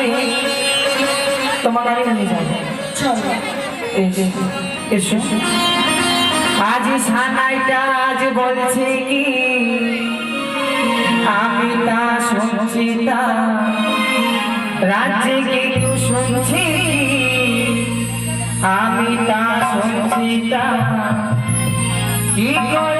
করে তোমার বাড়ি নিয়ে যাব এসো। আজ সানাইটা আজ বলছে কি? আমি তা শুনছি তা। রাজ্যে কেউ শুনছি। আমি তা শুনছি তা। কি করে